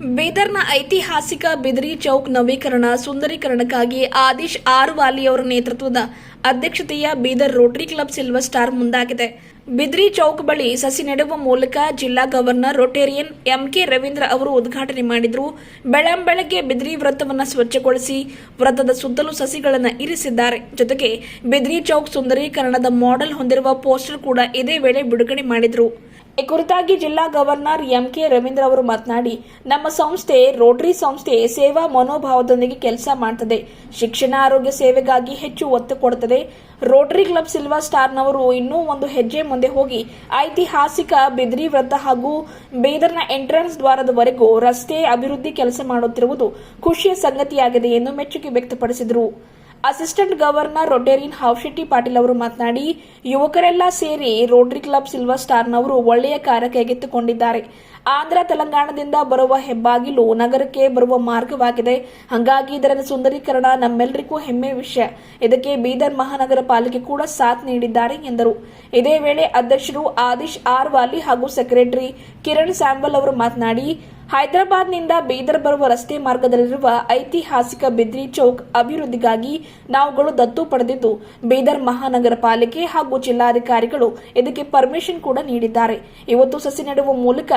ಬೀದರ್ನ ಐತಿಹಾಸಿಕ ಬಿದಿರಿ ಚೌಕ್ ನವೀಕರಣ ಸುಂದರೀಕರಣಕ್ಕಾಗಿ ಆದಿಶ್ ಆರ್ ವಾಲಿ ಅವರ ನೇತೃತ್ವದ ಅಧ್ಯಕ್ಷತೆಯ Bidar rotary club silver star ಮುಂದಾಗಿದೆ. ಬಿದ್ರಿ ಚೌಕ್ ಬಳಿ ಸಸಿ ನೆಡುವ ಮೂಲಕ ಜಿಲ್ಲಾ ಗವರ್ನರ್ ರೊಟೇರಿಯನ್ ಎಂಕೆ ರವೀಂದ್ರ ಅವರು ಉದ್ಘಾಟನೆ ಮಾಡಿದ್ರು. ಬೆಳಂಬೆಳಗ್ಗೆ ಬಿದ್ರಿ ವೃತ್ತವನ್ನು ಸ್ವಚ್ಛಗೊಳಿಸಿ ವೃತ್ತದ ಸುತ್ತಲೂ ಸಸಿಗಳನ್ನು ಇರಿಸಿದ್ದಾರೆ. ಜೊತೆಗೆ ಬಿದ್ರಿ ಚೌಕ್ ಸುಂದರೀಕರಣದ ಮಾಡೆಲ್ ಹೊಂದಿರುವ ಪೋಸ್ಟರ್ ಕೂಡ ಇದೇ ವೇಳೆ ಬಿಡುಗಡೆ ಮಾಡಿದ್ರು. ಈ ಕುರಿತಾಗಿ ಜಿಲ್ಲಾ ಗವರ್ನರ್ ಎಂಕೆ ರವೀಂದ್ರ ಅವರು ಮಾತನಾಡಿ, ನಮ್ಮ ಸಂಸ್ಥೆ ರೋಟರಿ ಸಂಸ್ಥೆ ಸೇವಾ ಮನೋಭಾವದೊಂದಿಗೆ ಕೆಲಸ ಮಾಡುತ್ತದೆ ಶಿಕ್ಷಣ, ಆರೋಗ್ಯ ಸೇವೆಗಾಗಿ ಹೆಚ್ಚು ಒತ್ತು ಕೊಡುತ್ತದೆ ರೋಟರಿ ಕ್ಲಬ್ ಸಿಲ್ವರ್ ಸ್ಟಾರ್ನವರು ಇನ್ನೂ ಒಂದು ಹೆಜ್ಜೆ ಮುಂದೆ ಹೋಗಿ, ಐತಿಹಾಸಿಕ ಬಿದ್ರಿ ವೃತ್ತ ಹಾಗೂ ಬೀದರ್ನ ಎಂಟ್ರೆನ್ಸ್ ದ್ವಾರದವರೆಗೂ ರಸ್ತೆ ಅಭಿವೃದ್ಧಿ ಕೆಲಸ ಮಾಡುತ್ತಿರುವುದು ಖುಷಿಯ ಸಂಗತಿಯಾಗಿದೆ ಎಂದು ಮೆಚ್ಚುಗೆ ವ್ಯಕ್ತಪಡಿಸಿದರು. Assistant governor rotarian Havshetty Patil ಅವರು ಮಾತನಾಡಿ, ಯುವಕರೆಲ್ಲ ಸೇರಿ ರೋಟರಿ ಕ್ಲಬ್ ಸಿಲ್ವರ್ ಸ್ಟಾರ್ನವರು ಒಳ್ಳೆಯ ಕಾರ್ಯ ಕೈಗೆತ್ತಿಕೊಂಡಿದ್ದಾರೆ ಆಂಧ್ರ ತೆಲಂಗಾಣದಿಂದ ಬರುವ ಹೆಬ್ಬಾಗಿಲು ನಗರಕ್ಕೆ ಬರುವ ಮಾರ್ಗವಾಗಿದೆ. ಹಾಗಾಗಿ ಇದರ ಸುಂದರೀಕರಣ ನಮ್ಮೆಲ್ಲರಿಗೂ ಹೆಮ್ಮೆ ವಿಷಯ. ಇದಕ್ಕೆ ಬೀದರ್ ಮಹಾನಗರ ಪಾಲಿಕೆ ಕೂಡ ಸಾಥ್ ನೀಡಿದ್ದಾರೆ ಎಂದರು. ಇದೇ ವೇಳೆ ಅಧ್ಯಕ್ಷರು ಆದಿಶ್ ಆರ್ ವಾಲಿ ಹಾಗೂ ಸೆಕ್ರೆಟರಿ ಕಿರಣ್ ಸ್ಯಾಂಬಲ್ ಅವರು ಮಾತನಾಡಿ ಹೈದರಾಬಾದ್ನಿಂದ ಬೀದರ್ ಬರುವ ರಸ್ತೆ ಮಾರ್ಗದಲ್ಲಿರುವ ಐತಿಹಾಸಿಕ ಬಿದ್ರಿ ಚೌಕ್ ಅಭಿವೃದ್ಧಿಗಾಗಿ ನಾವುಗಳು ದತ್ತು ಪಡೆದಿದ್ದು, ಬೀದರ್ ಮಹಾನಗರ ಪಾಲಿಕೆ ಹಾಗೂ ಜಿಲ್ಲಾಧಿಕಾರಿಗಳು ಇದಕ್ಕೆ ಪರ್ಮಿಷನ್ ಕೂಡ ನೀಡಿದ್ದಾರೆ. ಇವತ್ತು ಸಸಿ ನೆಡುವ ಮೂಲಕ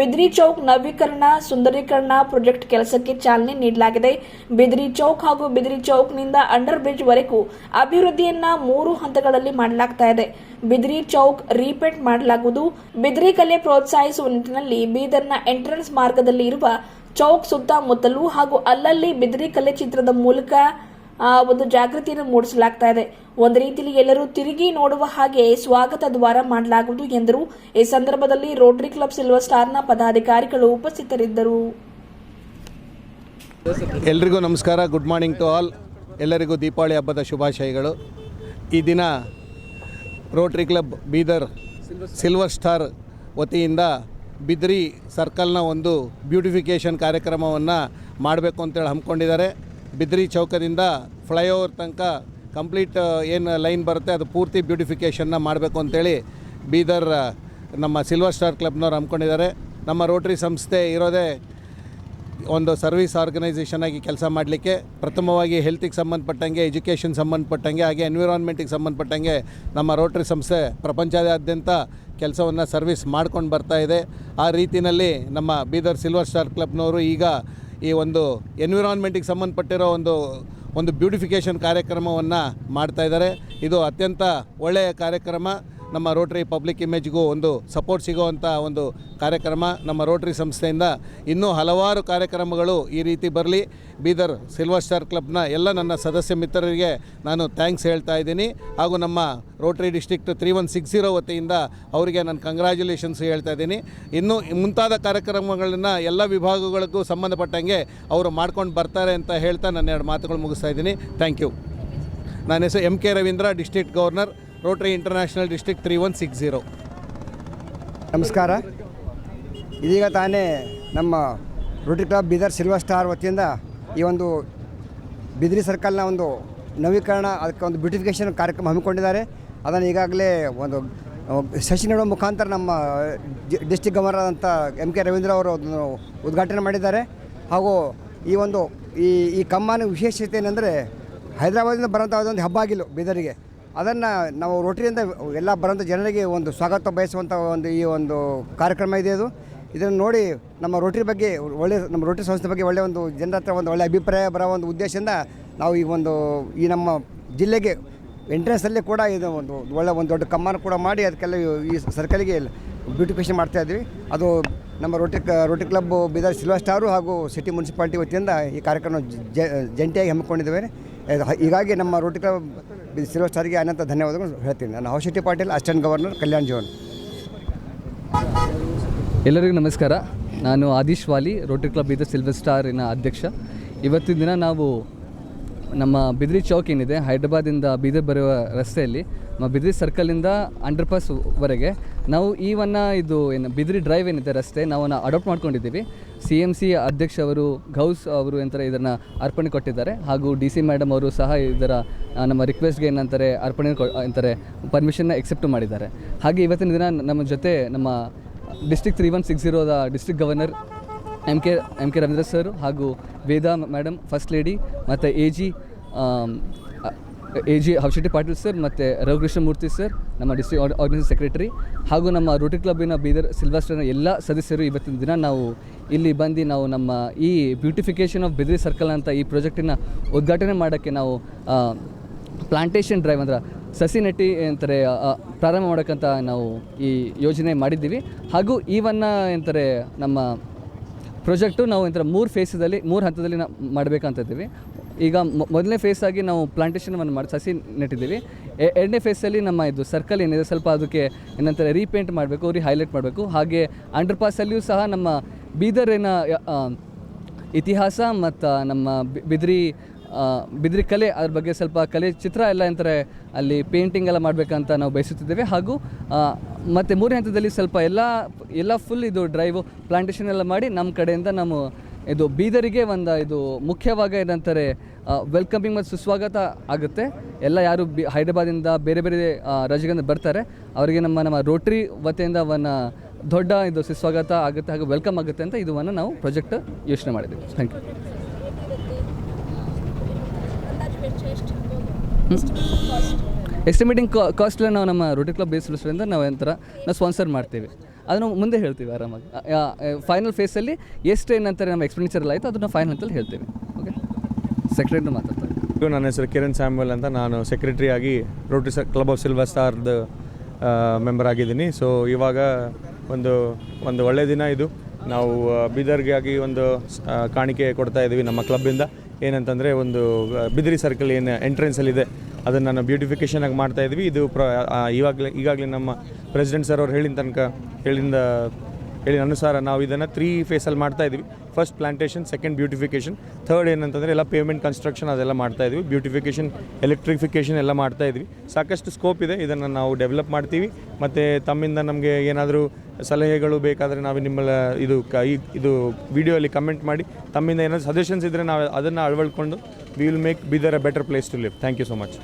ಬಿದ್ರಿ ಚೌಕ್ ನವೀಕರಣ, ಸುಂದರೀಕರಣ ಪ್ರಾಜೆಕ್ಟ್ ಕೆಲಸಕ್ಕೆ ಚಾಲನೆ ನೀಡಲಾಗಿದೆ. ಬಿದ್ರಿ ಚೌಕ್ ಹಾಗೂ ಬಿದ್ರಿ ಚೌಕ್ನಿಂದ ಅಂಡರ್ ಬ್ರಿಡ್ಜ್ ವರೆಗೂ ಅಭಿವೃದ್ಧಿಯನ್ನ ಮೂರು ಹಂತಗಳಲ್ಲಿ ಮಾಡಲಾಗ್ತಾ ಇದೆ. ಬಿದ್ರಿ ಚೌಕ್ ರೀಪೇಂಟ್ ಮಾಡಲಾಗುವುದು. ಬಿದ್ರಿ ಕಲೆ ಪ್ರೋತ್ಸಾಹಿಸುವ ನಿಟ್ಟಿನಲ್ಲಿ ಬೀದರ್ನ ಎಂಟ್ರೆನ್ಸ್ ಮಾರ್ಗದಲ್ಲಿ ಇರುವ ಚೌಕ್ ಸುತ್ತಮುತ್ತಲು ಹಾಗೂ ಅಲ್ಲಲ್ಲಿ ಬಿದ್ರಿ ಕಲೆ ಚಿತ್ರದ ಮೂಲಕ ಆ, ಒಂದು ಜಾಗೃತಿಯನ್ನು ಮೂಡಿಸಲಾಗ್ತಾ ಇದೆ. ಒಂದು ರೀತಿಯಲ್ಲಿ ಎಲ್ಲರೂ ತಿರುಗಿ ನೋಡುವ ಹಾಗೆ ಸ್ವಾಗತ ದ್ವಾರ ಮಾಡಲಾಗುವುದು ಎಂದರು. ಈ ಸಂದರ್ಭದಲ್ಲಿ ರೋಟರಿ ಕ್ಲಬ್ ಸಿಲ್ವರ್ ಸ್ಟಾರ್ನ ಪದಾಧಿಕಾರಿಗಳು ಉಪಸ್ಥಿತರಿದ್ದರು. ಎಲ್ರಿಗೂ ನಮಸ್ಕಾರ. ಗುಡ್ ಮಾರ್ನಿಂಗ್ ಟು ಆಲ್ ಎಲ್ಲರಿಗೂ ದೀಪಾವಳಿ ಹಬ್ಬದ ಶುಭಾಶಯಗಳು. ಈ ದಿನ Rotary Club Bidar Silver Star ವತಿಯಿಂದ ಬಿದ್ರಿ ಸರ್ಕಲ್ನ ಒಂದು ಬ್ಯೂಟಿಫಿಕೇಷನ್ ಕಾರ್ಯಕ್ರಮವನ್ನು ಮಾಡಬೇಕು ಅಂತೇಳಿ ಹಮ್ಮಿಕೊಂಡಿದ್ದಾರೆ. ಬಿದ್ರಿ ಚೌಕದಿಂದ ಫ್ಲೈಓವರ್ ತನಕ ಕಂಪ್ಲೀಟ್ ಏನು ಲೈನ್ ಬರುತ್ತೆ ಅದು ಪೂರ್ತಿ ಬ್ಯೂಟಿಫಿಕೇಷನ್ನ ಮಾಡಬೇಕು ಅಂತೇಳಿ ಬೀದರ್, ನಮ್ಮ ಸಿಲ್ವರ್ ಸ್ಟಾರ್ ಕ್ಲಬ್ನವ್ರು ಹಮ್ಮಿಕೊಂಡಿದ್ದಾರೆ. ನಮ್ಮ ರೋಟ್ರಿ ಸಂಸ್ಥೆ ಇರೋದೇ ಒಂದು ಸರ್ವಿಸ್ ಆರ್ಗನೈಸೇಷನ್ ಆಗಿ ಕೆಲಸ ಮಾಡಲಿಕ್ಕೆ ಪ್ರಥಮವಾಗಿ ಹೆಲ್ತಿಗೆ ಸಂಬಂಧಪಟ್ಟಂಗೆ, ಎಜುಕೇಷನ್ ಸಂಬಂಧಪಟ್ಟಂಗೆ, ಹಾಗೆ ಎನ್ವಿರಾನ್ಮೆಂಟಿಗೆ ಸಂಬಂಧಪಟ್ಟಂಗೆ ನಮ್ಮ ರೋಟ್ರಿ ಸಂಸ್ಥೆ ಪ್ರಪಂಚದಾದ್ಯಂತ ಕೆಲಸವನ್ನು ಸರ್ವಿಸ್ ಮಾಡ್ಕೊಂಡು ಬರ್ತಾ ಇದೆ. ಆ ರೀತಿಯಲ್ಲಿ ನಮ್ಮ ಬೀದರ್ ಸಿಲ್ವರ್ ಸ್ಟಾರ್ ಕ್ಲಬ್ನವರು ಈಗ ಈ ಒಂದು ಎನ್ವಿರಾನ್ಮೆಂಟಿಗೆ ಸಂಬಂಧಪಟ್ಟಿರೋ ಒಂದು ಒಂದು ಬ್ಯೂಟಿಫಿಕೇಷನ್ ಕಾರ್ಯಕ್ರಮವನ್ನು ಮಾಡ್ತಾ ಇದ್ದಾರೆ. ಇದು ಅತ್ಯಂತ ಒಳ್ಳೆಯ ಕಾರ್ಯಕ್ರಮ. ನಮ್ಮ ರೋಟ್ರಿ ಪಬ್ಲಿಕ್ ಇಮೇಜ್ಗೂ ಒಂದು ಸಪೋರ್ಟ್ ಸಿಗೋವಂಥ ಒಂದು ಕಾರ್ಯಕ್ರಮ ನಮ್ಮ ರೋಟ್ರಿ ಸಂಸ್ಥೆಯಿಂದ. ಇನ್ನೂ ಹಲವಾರು ಕಾರ್ಯಕ್ರಮಗಳು ಈ ರೀತಿ ಬರಲಿ. ಬೀದರ್ ಸಿಲ್ವರ್ ಸ್ಟಾರ್ ಕ್ಲಬ್ನ ಎಲ್ಲ ನನ್ನ ಸದಸ್ಯ ಮಿತ್ರರಿಗೆ ನಾನು ಥ್ಯಾಂಕ್ಸ್ ಹೇಳ್ತಾ ಇದ್ದೀನಿ. ಹಾಗೂ ನಮ್ಮ rotary district three one six zero ವತಿಯಿಂದ ಅವರಿಗೆ ನಾನು ಕಂಗ್ರ್ಯಾಚುಲೇಷನ್ಸ್ ಹೇಳ್ತಾ ಇದ್ದೀನಿ. ಇನ್ನು ಮುಂತಾದ ಕಾರ್ಯಕ್ರಮಗಳನ್ನು ಎಲ್ಲ ವಿಭಾಗಗಳಿಗೂ ಸಂಬಂಧಪಟ್ಟಂಗೆ ಅವರು ಮಾಡ್ಕೊಂಡು ಬರ್ತಾರೆ ಅಂತ ಹೇಳ್ತಾ ನನ್ನ ಎರಡು ಮಾತುಗಳು ಮುಗಿಸ್ತಾ ಇದ್ದೀನಿ. ಥ್ಯಾಂಕ್ ಯು ನನ್ನ ಹೆಸರು M K Ravindra district governor rotary international district three one six zero ನಮಸ್ಕಾರ. ಇದೀಗ ತಾನೇ ನಮ್ಮ rotary club Bidar silver star ವತಿಯಿಂದ ಈ ಒಂದು ಬಿದಿರಿ ಸರ್ಕಲ್ನ ಒಂದು ನವೀಕರಣ, ಅದಕ್ಕೆ ಒಂದು ಬ್ಯೂಟಿಫಿಕೇಷನ್ ಕಾರ್ಯಕ್ರಮ ಹಮ್ಮಿಕೊಂಡಿದ್ದಾರೆ. ಅದನ್ನು ಈಗಾಗಲೇ ಒಂದು ಸಸಿ ನೆಡುವ ಮುಖಾಂತರ ನಮ್ಮ ಡಿಸ್ಟಿಕ್ ಗವರ್ನರ್ ಆದಂಥ ಎಂ ಕೆ ರವೀಂದ್ರ ಅವರು ಅದನ್ನು ಉದ್ಘಾಟನೆ ಮಾಡಿದ್ದಾರೆ. ಹಾಗೂ ಈ ಒಂದು ಈ ಈ ಕಮ್ಮಾನ ವಿಶೇಷತೆ ಏನಂದರೆ ಹೈದರಾಬಾದಿಂದ ಬರೋಂಥ ಒಂದು ಹಬ್ಬ ಆಗಿಲ್ಲ ಬೀದರಿಗೆ. ಅದನ್ನು ನಾವು ರೋಟರಿಯಿಂದ ಎಲ್ಲ ಬರೋಂಥ ಜನರಿಗೆ ಒಂದು ಸ್ವಾಗತ ಬಯಸುವಂಥ ಒಂದು ಈ ಒಂದು ಕಾರ್ಯಕ್ರಮ ಇದೆ ಅದು. ಇದನ್ನು ನೋಡಿ ನಮ್ಮ ರೋಟರಿ ಬಗ್ಗೆ ಒಳ್ಳೆ, ನಮ್ಮ ರೋಟರಿ ಸಂಸ್ಥೆ ಬಗ್ಗೆ ಒಳ್ಳೆಯ ಒಂದು ಜನರ ಹತ್ರ ಒಂದು ಒಳ್ಳೆಯ ಅಭಿಪ್ರಾಯ ಬರೋ ಒಂದು ಉದ್ದೇಶದಿಂದ ನಾವು ಈ ಒಂದು, ಈ ನಮ್ಮ ಜಿಲ್ಲೆಗೆ ಎಂಟ್ರೆನ್ಸಲ್ಲಿ ಕೂಡ ಇದು ಒಂದು ಒಳ್ಳೆ ಒಂದು ದೊಡ್ಡ ಕಮ್ಮಾನ ಕೂಡ ಮಾಡಿ ಅದಕ್ಕೆಲ್ಲ ಈ ಸರ್ಕಲ್ಗೆ ಬ್ಯೂಟಿಫಿಕೇಷನ್ ಮಾಡ್ತಾ ಇದ್ವಿ. ಅದು ನಮ್ಮ rotary rotary club Bidar silver star ಹಾಗೂ ಸಿಟಿ ಮುನ್ಸಿಪಾಲ್ಟಿ ವತಿಯಿಂದ ಈ ಕಾರ್ಯಕ್ರಮ ಜಂಟಿಯಾಗಿ ಹಮ್ಮಿಕೊಂಡಿದ್ದೇವೆ. ಹೀಗಾಗಿ ನಮ್ಮ ರೋಟರಿ ಕ್ಲಬ್ ಸಿಲ್ವರ್ ಸ್ಟಾರಿಗೆ ಅನಂತ ಧನ್ಯವಾದಗಳು ಹೇಳ್ತೀನಿ. ನಾನು Haushetty Patil assistant governor Kalyan zone. ಎಲ್ಲರಿಗೂ ನಮಸ್ಕಾರ. ನಾನು Adish Vali rotary club Bidar silver ಸ್ಟಾರಿನ ಅಧ್ಯಕ್ಷ. ಇವತ್ತಿನ ದಿನ ನಾವು ನಮ್ಮ ಬಿದ್ರಿ ಚೌಕ್ ಏನಿದೆ ಹೈದ್ರಾಬಾದಿಂದ ಬೀದರ್ ಬರುವ ರಸ್ತೆಯಲ್ಲಿ, ನಮ್ಮ ಬಿದ್ರಿ ಸರ್ಕಲಿಂದ ಅಂಡರ್ ಪಾಸ್ವರೆಗೆ ನಾವು ಈ ವನ್ನ ಇದು ಏನು, ಬಿದ್ರಿ ಡ್ರೈವ್ ಏನಿದೆ ರಸ್ತೆ ನಾವು ಅಡಾಪ್ಟ್ ಮಾಡ್ಕೊಂಡಿದ್ದೀವಿ. ಸಿ ಎಂ ಸಿ ಅಧ್ಯಕ್ಷ ಅವರು, ಗೌಸ್ ಅವರು ಏನಂತಾರೆ ಇದನ್ನು ಅರ್ಪಣೆ ಕೊಟ್ಟಿದ್ದಾರೆ. ಹಾಗೂ ಡಿ ಸಿ ಮೇಡಮ್ ಅವರು ಸಹ ಇದರ ನಮ್ಮ ರಿಕ್ವೆಸ್ಟ್ಗೆ ಏನಂತಾರೆ ಅರ್ಪಣೆ ಕೊ ಅಂತಾರೆ ಪರ್ಮಿಷನ್ನ ಎಕ್ಸೆಪ್ಟ್ ಮಾಡಿದ್ದಾರೆ. ಹಾಗೆ ಇವತ್ತಿನ ದಿನ ನಮ್ಮ ಜೊತೆ ನಮ್ಮ district three one six ಜೀರೋದ district governor M K M K Ravindra sir ಹಾಗೂ ವೇದಾ ಮೇಡಮ್ ಫಸ್ಟ್ ಲೇಡಿ ಮತ್ತು A G A G Habshetty Patil sir ಮತ್ತು ರವಿಕೃಷ್ಣ ಮೂರ್ತಿ ಸರ್ ನಮ್ಮ ಡಿಸ್ಟ್ರಿಕ್ಟ್ ಆರ್ಗನೈಸೇಷನ್ ಸೆಕ್ರೆಟರಿ ಹಾಗೂ ನಮ್ಮ ರೋಟರಿ ಕ್ಲಬ್ಬಿನ ಬೀದರ್ ಸಿಲ್ವಾಸ್ಟರ್ನ ಎಲ್ಲ ಸದಸ್ಯರು ಇವತ್ತಿನ ದಿನ ನಾವು ಇಲ್ಲಿ ಬಂದು ನಾವು ನಮ್ಮ ಈ ಬ್ಯೂಟಿಫಿಕೇಷನ್ ಆಫ್ ಬಿದ್ರಿ ಸರ್ಕಲ್ ಅಂತ ಈ ಪ್ರಾಜೆಕ್ಟಿನ ಉದ್ಘಾಟನೆ ಮಾಡೋಕ್ಕೆ ನಾವು ಪ್ಲಾಂಟೇಷನ್ ಡ್ರೈವ್ ಅಂದ್ರೆ ಸಸಿ ನೆಟ್ಟಿ ಅಂತಾರೆ ಪ್ರಾರಂಭ ಮಾಡೋಕ್ಕಂತ ನಾವು ಈ ಯೋಜನೆ ಮಾಡಿದ್ದೀವಿ. ಹಾಗೂ ಈವನ್ನ ಎಂತಾರೆ ನಮ್ಮ ಪ್ರಾಜೆಕ್ಟು ನಾವು ಎಂತಾರೆ ಮೂರು ಫೇಸದಲ್ಲಿ ಮೂರು ಹಂತದಲ್ಲಿ ನಾವು ಮಾಡಬೇಕಂತ ಇದ್ದೀವಿ. ಈಗ ಮೊದಲನೇ ಫೇಸ್ ಆಗಿ ನಾವು ಪ್ಲಾಂಟೇಷನನ್ನು ಮಾಡಿ, ಸಸಿ ನೆಟ್ಟಿದ್ದೀವಿ. ಎರಡನೇ ಫೇಸಲ್ಲಿ ನಮ್ಮ ಇದು ಸರ್ಕಲ್ ಏನಿದೆ, ಸ್ವಲ್ಪ ಅದಕ್ಕೆ ಏನಂತಾರೆ ರೀಪೇಂಟ್ ಮಾಡಬೇಕು ರೀ ಹೈಲೈಟ್ ಮಾಡಬೇಕು. ಹಾಗೆ ಅಂಡರ್ ಪಾಸಲ್ಲಿಯೂ ಸಹ ನಮ್ಮ ಬೀದರಿನ ಇತಿಹಾಸ ಮತ್ತು ನಮ್ಮ ಬಿದ್ರಿ ಬಿದ್ರಿ ಕಲೆ ಅದ್ರ ಬಗ್ಗೆ ಸ್ವಲ್ಪ ಕಲೆ ಚಿತ್ರ ಎಲ್ಲ ಅಂತಾರೆ ಅಲ್ಲಿ ಪೇಂಟಿಂಗ್ ಎಲ್ಲ ಮಾಡಬೇಕಂತ ನಾವು ಬಯಸುತ್ತಿದ್ದೇವೆ. ಹಾಗೂ ಮತ್ತೆ ಮೂರನೇ ಹಂತದಲ್ಲಿ ಸ್ವಲ್ಪ ಎಲ್ಲ ಎಲ್ಲ ಫುಲ್ ಇದು ಡ್ರೈವು ಪ್ಲಾಂಟೇಷನ್ ಎಲ್ಲ ಮಾಡಿ ನಮ್ಮ ಕಡೆಯಿಂದ ನಾವು ಇದು ಬೀದರಿಗೆ ಒಂದು ಇದು ಮುಖ್ಯವಾಗಿ ಏನಂತಾರೆ ವೆಲ್ಕಮಿಂಗ್ ಮತ್ತು ಸುಸ್ವಾಗತ ಆಗುತ್ತೆ. ಎಲ್ಲ ಯಾರು ಬಿ ಹೈದರಾಬಾದಿಂದ ಬೇರೆ ಬೇರೆ ರಾಜ್ಯಗಳಿಂದ ಬರ್ತಾರೆ. ಅವರಿಗೆ ನಮ್ಮ ನಮ್ಮ ರೋಟ್ರಿ ವತಿಯಿಂದ ಒಂದು ದೊಡ್ಡ ಇದು ಸುಸ್ವಾಗತ ಆಗುತ್ತೆ ಹಾಗೂ ವೆಲ್ಕಮ್ ಆಗುತ್ತೆ ಅಂತ ಇದನ್ನು ನಾವು ಪ್ರಾಜೆಕ್ಟ್ ಯೋಚನೆ ಮಾಡಿದ್ದೀವಿ. ಥ್ಯಾಂಕ್ ಯು ಎಸ್ಟಿಮೇಟಿಂಗ್ ಕಾಸ್ಟ್ಲಿ ನಾವು ನಮ್ಮ ರೋಟ್ರಿ ಕ್ಲಬ್ ಬೇಸ್ ನಾವು ಒಂಥರ ನಾವು ಸ್ಪಾನ್ಸರ್ ಮಾಡ್ತೀವಿ. ಅದನ್ನು ಮುಂದೆ ಹೇಳ್ತೀವಿ ಆರಾಮಾಗಿ. ಫೈನಲ್ ಫೇಸಲ್ಲಿ ಎಷ್ಟು ಏನಂತಾರೆ ನಮ್ಮ ಎಕ್ಸ್ಪೆಂಡಿಚರ್ ಆಯಿತು ಅದನ್ನು ಫೈನಲ್ ಅಂತಲ್ಲಿ ಹೇಳ್ತೀವಿ. ಓಕೆ ಸೆಕ್ರೆಟ್ರಿ ಮಾತಾಡ್ತಾರೆ ನನ್ನ ಹೆಸರು ಕಿರಣ್ ಸ್ಯಾಮ್ಯಲ್ ಅಂತ ನಾನು ಸೆಕ್ರೆಟರಿ ಆಗಿ ರೋಟರಿ ಕ್ಲಬ್ ಆಫ್ ಸಿಲ್ವರ್ ಸ್ಟಾರ್ದು ಮೆಂಬರ್ ಆಗಿದ್ದೀನಿ. ಸೊ ಇವಾಗ ಒಂದು ಒಂದು ಒಳ್ಳೆಯ ದಿನ ಇದು. ನಾವು ಬೀದರ್ಗಾಗಿ ಒಂದು ಕಾಣಿಕೆ ಕೊಡ್ತಾ ಇದ್ದೀವಿ ನಮ್ಮ ಕ್ಲಬ್ಬಿಂದ ಏನಂತಂದರೆ ಒಂದು ಬಿದಿರಿ ಸರ್ಕಲ್ ಏನು ಎಂಟ್ರೆನ್ಸಲ್ಲಿದೆ ಅದನ್ನು ನಾನು ಬ್ಯೂಟಿಫಿಕೇಷನ್ ಆಗಿ ಮಾಡ್ತಾ ಇದ್ವಿ. ಇದು ಪ್ರ ಇವಾಗಲೇ ಈಗಾಗಲೇ ನಮ್ಮ ಪ್ರೆಸಿಡೆಂಟ್ ಸರ್ ಅವ್ರು ಹೇಳಿದ ತನಕ, ಹೇಳಿದ ಹೇಳಿದ ಅನುಸಾರ ನಾವು ಇದನ್ನು ತ್ರೀ ಫೇಸಲ್ಲಿ ಮಾಡ್ತಾ ಇದ್ವಿ. First plantation second beautification third ಏನಂತಂದರೆ ಎಲ್ಲ ಪೇಮೆಂಟ್ ಕನ್ಸ್ಟ್ರಕ್ಷನ್ ಅದೆಲ್ಲ ಮಾಡ್ತಾ ಇದ್ವಿ. ಬ್ಯೂಟಿಫಿಕೇಷನ್ ಎಲೆಕ್ಟ್ರಿಫಿಕೇಷನ್ ಎಲ್ಲ ಮಾಡ್ತಾ ಇದ್ವಿ. ಸಾಕಷ್ಟು ಸ್ಕೋಪ್ ಇದೆ. ಇದನ್ನು ನಾವು ಡೆವಲಪ್ ಮಾಡ್ತೀವಿ. ಮತ್ತು ತಮ್ಮಿಂದ ನಮಗೆ ಏನಾದರೂ ಸಲಹೆಗಳು ಬೇಕಾದರೆ ನಾವು ನಿಮ್ಮಲ್ಲ ಇದು ಕ ಇದು ವಿಡಿಯೋಲಿ ಕಮೆಂಟ್ ಮಾಡಿ, ತಮ್ಮಿಂದ ಏನಾದರೂ ಸಜೆಷನ್ಸ್ ಇದ್ದರೆ ನಾವು ಅದನ್ನು ಅಳವಡಿಕೊಂಡು we will make Bidar a better place to live thank you so much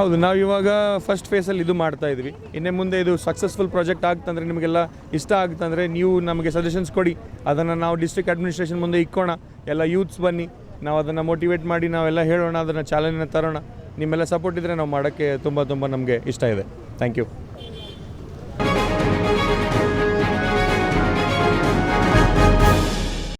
ಹೌದು, ನಾವು ಇವಾಗ ಫಸ್ಟ್ ಫೇಸಲ್ಲಿ ಇದು ಮಾಡ್ತಾ ಇದ್ವಿ. ಇನ್ನೇ ಮುಂದೆ ಇದು ಸಕ್ಸಸ್ಫುಲ್ ಪ್ರಾಜೆಕ್ಟ್ ಆಗ್ತಂದ್ರೆ ನಿಮಗೆಲ್ಲ ಇಷ್ಟ ಆಗ್ತಂದ್ರೆ ನೀವು ನಮಗೆ ಸಜೆಷನ್ಸ್ ಕೊಡಿ. ಅದನ್ನು ನಾವು ಡಿಸ್ಟ್ರಿಕ್ಟ್ ಅಡ್ಮಿನಿಸ್ಟ್ರೇಷನ್ ಮುಂದೆ ಇಕ್ಕೋಣ. ಎಲ್ಲ ಯೂತ್ಸ್ ಬನ್ನಿ. ನಾವು ಅದನ್ನು ಮೋಟಿವೇಟ್ ಮಾಡಿ ನಾವೆಲ್ಲ ಹೇಳೋಣ, ಅದನ್ನು ಚಾಲನೆ ತರೋಣ. ನಿಮ್ಮೆಲ್ಲ ಸಪೋರ್ಟ್ ಇದ್ದರೆ ನಾವು ಮಾಡೋಕ್ಕೆ ತುಂಬ ತುಂಬ ನಮಗೆ ಇಷ್ಟ ಇದೆ. Thank you